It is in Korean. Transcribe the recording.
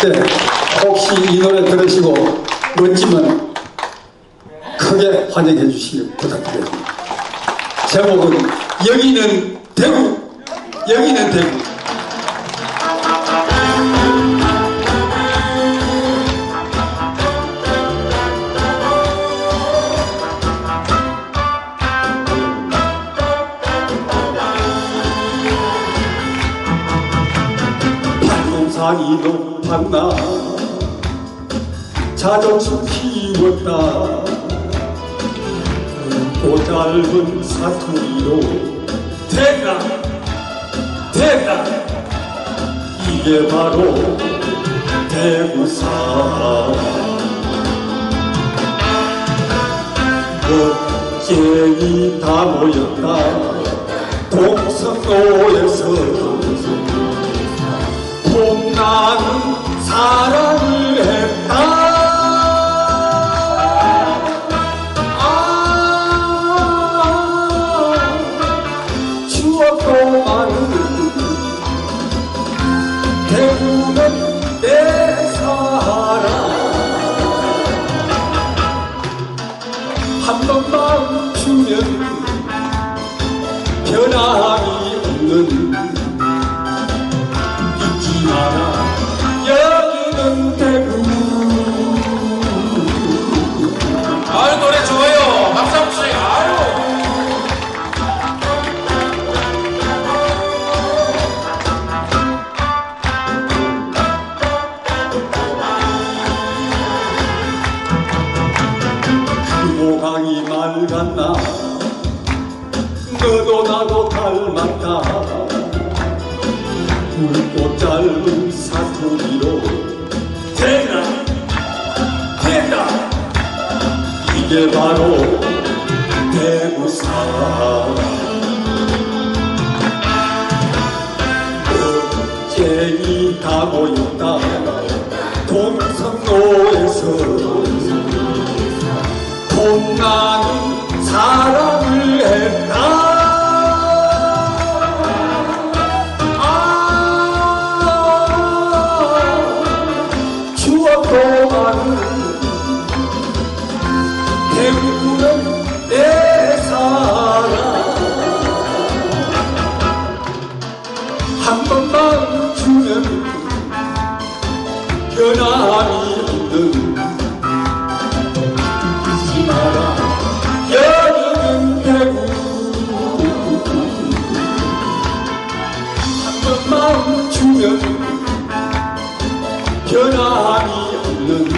네, 혹시 이 노래 들으시고 멋지면 크게 환영해 주시기 부탁드립니다. 제목은 여기는 대구, 여기는 대구. 산이 높았나? 자존심 키웠다 굵고 짧은 사투리로 대가 대가. 이게 바로 대구사. 멋쟁이 다 모였다. 동성로에서 번만 주면 변함이 없는 맑았나. 너도 나도 닮았다. 굵고 짧은 사투리로. 대라 대라 이게 바로 대구사. 멋쟁이 다 모였다. 동성로 동안 개구는 내 사랑 한 번만 주면 변함이 없는 여기는 개구 한 번만 주면 변함이 look